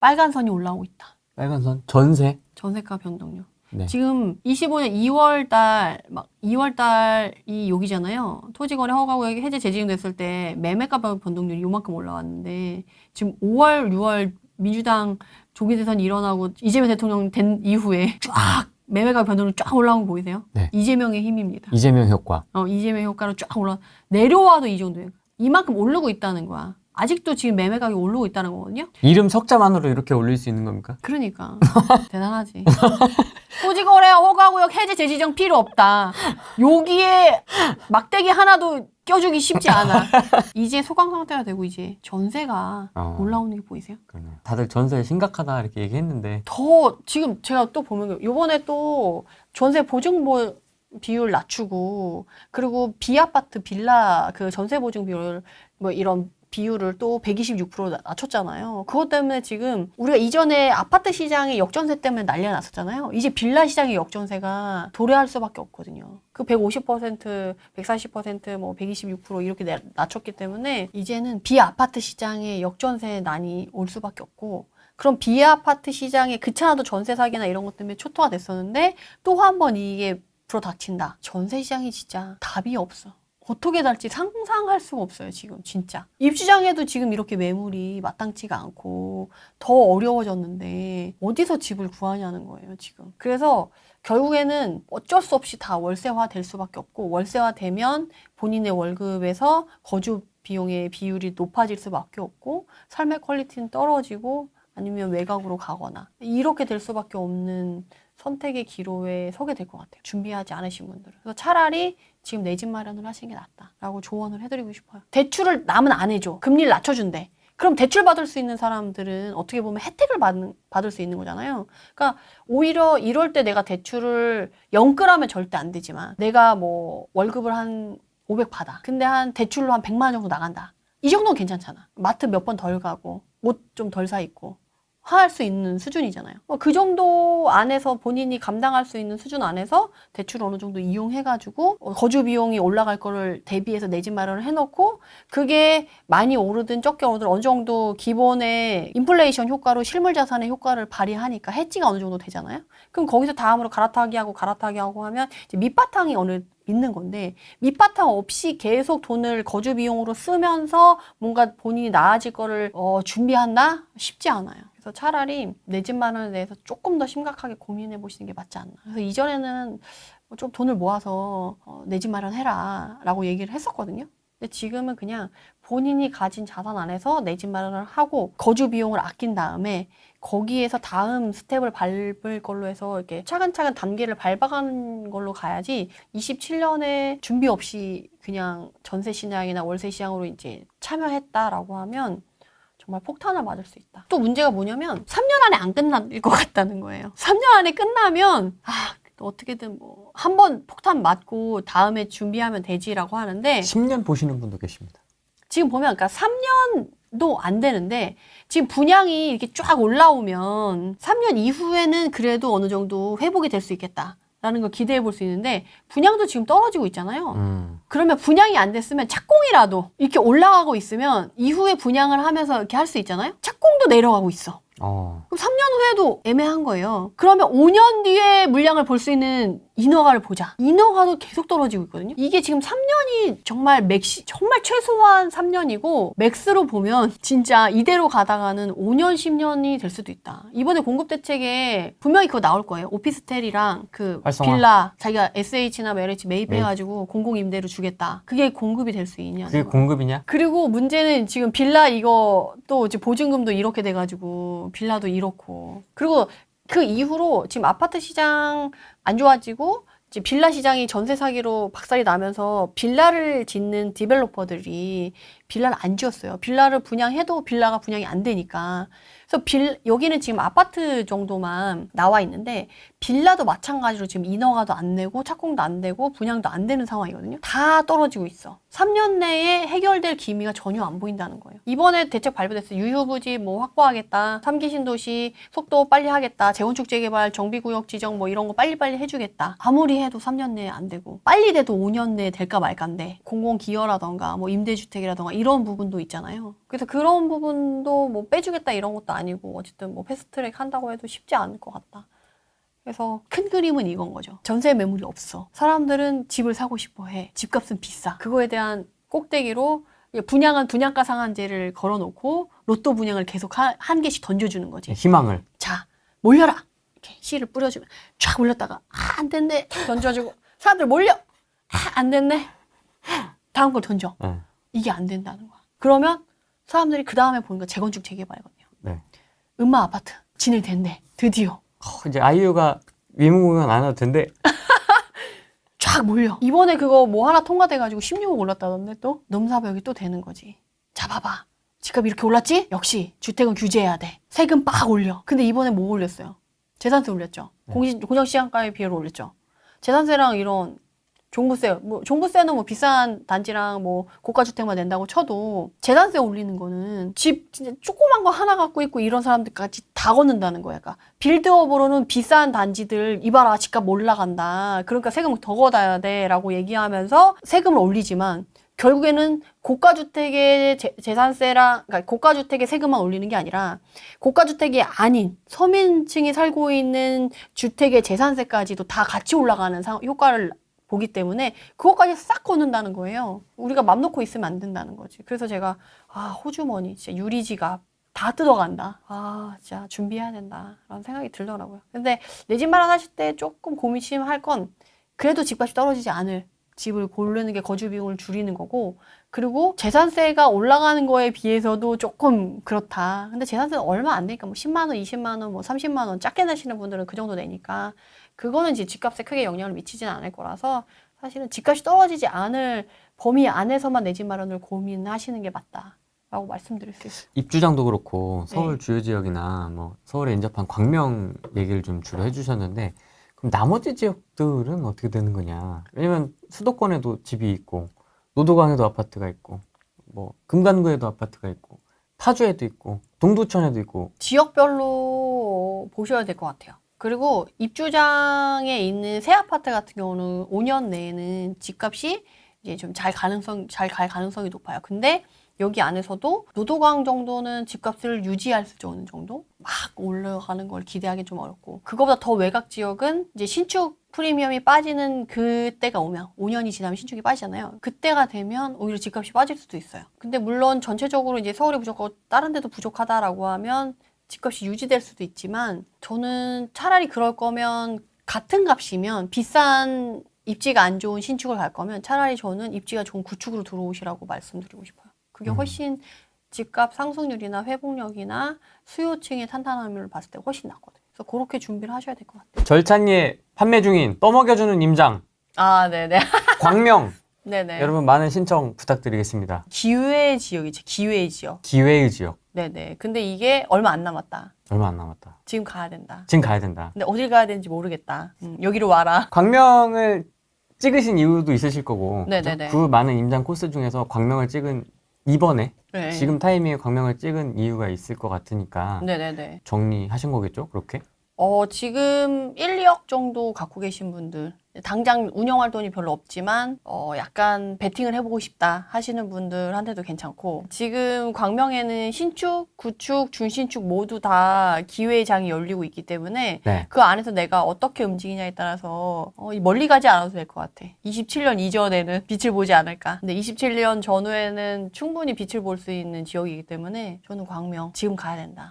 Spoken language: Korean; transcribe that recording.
빨간 선이 올라오고 있다. 빨간 선 전세. 전세가 변동률. 네. 지금 25년 2월 달, 막 2월 달이 여기잖아요. 토지거래 허가구역 해제 재지정됐을 때 매매가 변동률이 요만큼 올라왔는데 지금 5월, 6월 민주당 조기 대선이 일어나고 이재명 대통령 된 이후에 쫙 매매가 변동률 쫙 올라온 거 보이세요? 네. 이재명의 힘입니다. 이재명 효과. 어, 이재명 효과로 쫙 올라 내려와도 이 정도예요. 이만큼 오르고 있다는 거야. 아직도 지금 매매 가격이 오르고 있다는 거거든요. 이름 석자만으로 이렇게 올릴 수 있는 겁니까? 그러니까 대단하지. 토지거래 허가구역 해제 재지정 필요 없다. 여기에 막대기 하나도 껴주기 쉽지 않아. 이제 소강 상태가 되고 이제 전세가 어. 올라오는 게 보이세요? 그러네요. 다들 전세 심각하다 이렇게 얘기했는데 더 지금 제가 또 보면 요번에 또 전세 보증 보 비율 낮추고 그리고 비아파트 빌라 그 전세 보증 비율 뭐 이런 비율을 또 126% 낮췄잖아요. 그것 때문에 지금 우리가 이전에 아파트 시장의 역전세 때문에 난리가 났었잖아요. 이제 빌라 시장의 역전세가 도래할 수밖에 없거든요. 그 150%, 140%, 뭐 126% 이렇게 내- 낮췄기 때문에 이제는 비아파트 시장의 역전세 난이 올 수밖에 없고 그럼 비아파트 시장에 그차나도 전세 사기나 이런 것 때문에 초토화 됐었는데 또 한 번 이게 불어닥친다. 전세 시장이 진짜 답이 없어. 어떻게 될지 상상할 수가 없어요, 지금 진짜. 입주장에도 지금 이렇게 매물이 마땅치가 않고 더 어려워졌는데 어디서 집을 구하냐는 거예요, 지금. 그래서 결국에는 어쩔 수 없이 다 월세화 될 수밖에 없고 월세화 되면 본인의 월급에서 거주 비용의 비율이 높아질 수밖에 없고 삶의 퀄리티는 떨어지고 아니면 외곽으로 가거나 이렇게 될 수밖에 없는 선택의 기로에 서게 될 것 같아요. 준비하지 않으신 분들은. 그래서 차라리 지금 내 집 마련을 하시는 게 낫다라고 조언을 해드리고 싶어요. 대출을 남은 안 해줘. 금리를 낮춰준대. 그럼 대출 받을 수 있는 사람들은 어떻게 보면 혜택을 받는, 받을 수 있는 거잖아요. 그러니까 오히려 이럴 때 내가 대출을 영끌하면 절대 안 되지만 내가 뭐 월급을 한 500 받아. 근데 한 대출로 한 100만 원 정도 나간다. 이 정도는 괜찮잖아. 마트 몇 번 덜 가고 옷 좀 덜 사 입고 할 수 있는 수준이잖아요. 뭐그 정도 안에서 본인이 감당할 수 있는 수준 안에서 대출 어느 정도 이용해가지고 어, 거주 비용이 올라갈 거를 대비해서 내 집 마련을 해놓고 그게 많이 오르든 적게 오르든 어느 정도 기본의 인플레이션 효과로 실물 자산의 효과를 발휘하니까 해지가 어느 정도 되잖아요. 그럼 거기서 다음으로 갈아타기 하고 갈아타기 하고 하면 밑바탕이 어느 있는 건데 밑바탕 없이 계속 돈을 거주 비용으로 쓰면서 뭔가 본인이 나아질 거를 어, 준비한다 쉽지 않아요. 그래서 차라리 내 집 마련에 대해서 조금 더 심각하게 고민해 보시는 게 맞지 않나. 그래서 이전에는 뭐좀 돈을 모아서 어, 내 집 마련해라 라고 얘기를 했었거든요. 근데 지금은 그냥 본인이 가진 자산 안에서 내 집 마련을 하고 거주 비용을 아낀 다음에 거기에서 다음 스텝을 밟을 걸로 해서 이렇게 차근차근 단계를 밟아가는 걸로 가야지 27년에 준비 없이 그냥 전세 시장이나 월세 시장으로 이제 참여했다라고 하면 정말 폭탄을 맞을 수 있다. 또 문제가 뭐냐면 3년 안에 안 끝날 것 같다는 거예요. 3년 안에 끝나면 아 어떻게든 뭐 한 번 폭탄 맞고 다음에 준비하면 되지라고 하는데 10년 보시는 분도 계십니다. 지금 보면 그러니까 3년도 안 되는데 지금 분양이 이렇게 쫙 올라오면 3년 이후에는 그래도 어느 정도 회복이 될 수 있겠다. 라는 걸 기대해 볼 수 있는데 분양도 지금 떨어지고 있잖아요. 음. 그러면 분양이 안 됐으면 착공이라도 이렇게 올라가고 있으면 이후에 분양을 하면서 이렇게 할 수 있잖아요. 착공도 내려가고 있어. 어. 그럼 3년 후에도 애매한 거예요. 그러면 5년 뒤에 물량을 볼 수 있는 인허가를 보자. 인허가도 계속 떨어지고 있거든요. 이게 지금 3년이 정말 맥시, 정말 최소한 3년이고, 맥스로 보면 진짜 이대로 가다가는 5년, 10년이 될 수도 있다. 이번에 공급 대책에 분명히 그거 나올 거예요. 오피스텔이랑 그 활성화. 빌라, 자기가 SH나 LH 매입해가지고 공공 임대로 주겠다. 그게 공급이 될 수 있냐. 그게 공급이냐? 그리고 문제는 지금 빌라 이거 또 이제 보증금도 이렇게 돼가지고 빌라도 이렇고 그리고 그 이후로 지금 아파트 시장 안 좋아지고 이제 빌라 시장이 전세 사기로 박살이 나면서 빌라를 짓는 디벨로퍼들이 빌라를 안 지었어요. 빌라를 분양해도 빌라가 분양이 안 되니까. 그래서 빌, 여기는 지금 아파트 정도만 나와 있는데 빌라도 마찬가지로 지금 인허가도 안 내고 착공도 안 되고 분양도 안 되는 상황이거든요. 다 떨어지고 있어. 3년 내에 해결될 기미가 전혀 안 보인다는 거예요. 이번에 대책 발표됐어요. 유휴부지 뭐 확보하겠다. 3기 신도시 속도 빨리 하겠다. 재건축 재개발 정비구역 지정 뭐 이런 거 빨리빨리 해주겠다. 아무리 해도 3년 내에 안 되고 빨리 돼도 5년 내에 될까 말까인데 공공기여라던가 뭐 임대주택이라던가 이런 부분도 있잖아요. 그래서 그런 부분도 뭐 빼주겠다 이런 것도 아니고 어쨌든 뭐 패스트트랙 한다고 해도 쉽지 않을 것 같다. 그래서 큰 그림은 이건 거죠. 전세 매물이 없어. 사람들은 집을 사고 싶어 해. 집값은 비싸. 그거에 대한 꼭대기로 분양한 분양가 상한제를 걸어놓고 로또 분양을 계속 하- 한 개씩 던져주는 거지. 희망을. 자, 몰려라. 이렇게 씨를 뿌려주면 쫙 올렸다가 아, 안 됐네. 던져주고 사람들 몰려. 아, 안 됐네. 다음 걸 던져. 네. 이게 안 된다는 거야. 그러면 사람들이 그 다음에 보는 거 재건축 재개발이거든요. 네. 음마 아파트 진행된대. 드디어. 어, 이제 아이유가 위문 공연 안 해도 된대. 쫙 몰려. 이번에 그거 뭐 하나 통과돼가지고 16억 올랐다던데 또 넘사벽이 또 되는 거지. 자 봐봐. 집값 이렇게 올랐지? 역시 주택은 규제해야 돼. 세금 빡 올려. 근데 이번에 뭐 올렸어요? 재산세 올렸죠. 네. 공시, 공정시장가의 비율을 올렸죠. 재산세랑 이런 종부세, 뭐 종부세는 뭐 비싼 단지랑 뭐 고가 주택만 낸다고 쳐도 재산세 올리는 거는 집 진짜 조그만 거 하나 갖고 있고 이런 사람들까지 다 걷는다는 거야. 그러니까 빌드업으로는 비싼 단지들 이봐라 집값 올라간다. 그러니까 세금 더 걷어야 돼라고 얘기하면서 세금을 올리지만 결국에는 고가 주택의 재- 재산세랑 그러니까 고가 주택의 세금만 올리는 게 아니라 고가 주택이 아닌 서민층이 살고 있는 주택의 재산세까지도 다 같이 올라가는 상- 효과를 보기 때문에 그것까지 싹 걷는다는 거예요. 우리가 맘 놓고 있으면 안 된다는 거지. 그래서 제가 아 호주머니 진짜 유리지갑 다 뜯어간다. 아 진짜 준비해야 된다 라는 생각이 들더라고요. 근데 내 집 마련하실 때 조금 고민할 건 그래도 집값이 떨어지지 않을 집을 고르는 게 거주 비용을 줄이는 거고 그리고 재산세가 올라가는 거에 비해서도 조금 그렇다. 근데 재산세는 얼마 안 되니까 뭐 10만 원, 20만 원, 뭐 30만 원 작게 내시는 분들은 그 정도 내니까 그거는 이제 집값에 크게 영향을 미치지는 않을 거라서 사실은 집값이 떨어지지 않을 범위 안에서만 내 집 마련을 고민하시는 게 맞다 라고 말씀드릴 수 있어요. 입주장도 그렇고 서울 네. 주요 지역이나 뭐 서울에 인접한 광명 얘기를 좀 주로 해주셨는데 그럼 나머지 지역들은 어떻게 되는 거냐? 왜냐면 수도권에도 집이 있고 노도강에도 아파트가 있고 뭐 금간구에도 아파트가 있고 파주에도 있고 동두천에도 있고 지역별로 보셔야 될 것 같아요. 그리고 입주장에 있는 새 아파트 같은 경우는 5년 내에는 집값이 이제 좀 잘 가능성 잘 갈 가능성이 높아요. 근데 여기 안에서도 노도강 정도는 집값을 유지할 수 있는 정도 막 올라가는 걸 기대하기 좀 어렵고 그거보다 더 외곽 지역은 이제 신축 프리미엄이 빠지는 그때가 오면 5년이 지나면 신축이 빠지잖아요. 그때가 되면 오히려 집값이 빠질 수도 있어요. 근데 물론 전체적으로 이제 서울이 부족하고 다른 데도 부족하다라고 하면 집값이 유지될 수도 있지만 저는 차라리 그럴 거면 같은 값이면 비싼 입지가 안 좋은 신축을 갈 거면 차라리 저는 입지가 좋은 구축으로 들어오시라고 말씀드리고 싶어요. 그게 음. 훨씬 집값 상승률이나 회복력이나 수요층의 탄탄함을 봤을 때 훨씬 낫거든요. 그래서 그렇게 준비를 하셔야 될 것 같아요. 절찬리에 판매 중인 떠먹여주는 임장 아, 네네. 광명 네네. 여러분 많은 신청 부탁드리겠습니다. 기회의 지역이지, 기회의 지역. 기회의 지역 네네. 근데 이게 얼마 안 남았다. 얼마 안 남았다. 지금 가야 된다. 지금 가야 된다. 근데 어딜 가야 되는지 모르겠다. 음, 여기로 와라. 광명을 찍으신 이유도 있으실 거고 네네네. 그죠? 그 많은 임장 코스 중에서 광명을 찍은 이번에 네. 지금 타이밍에 광명을 찍은 이유가 있을 것 같으니까 네네네. 정리하신 거겠죠? 그렇게? 어, 지금 1, 2억 정도 갖고 계신 분들, 당장 운영할 돈이 별로 없지만, 어, 약간 베팅을 해보고 싶다 하시는 분들한테도 괜찮고, 지금 광명에는 신축, 구축, 준신축 모두 다 기회의 장이 열리고 있기 때문에, 네. 그 안에서 내가 어떻게 움직이냐에 따라서 어, 멀리 가지 않아도 될 것 같아. 27년 이전에는 빛을 보지 않을까. 근데 27년 전후에는 충분히 빛을 볼 수 있는 지역이기 때문에 저는 광명 지금 가야 된다.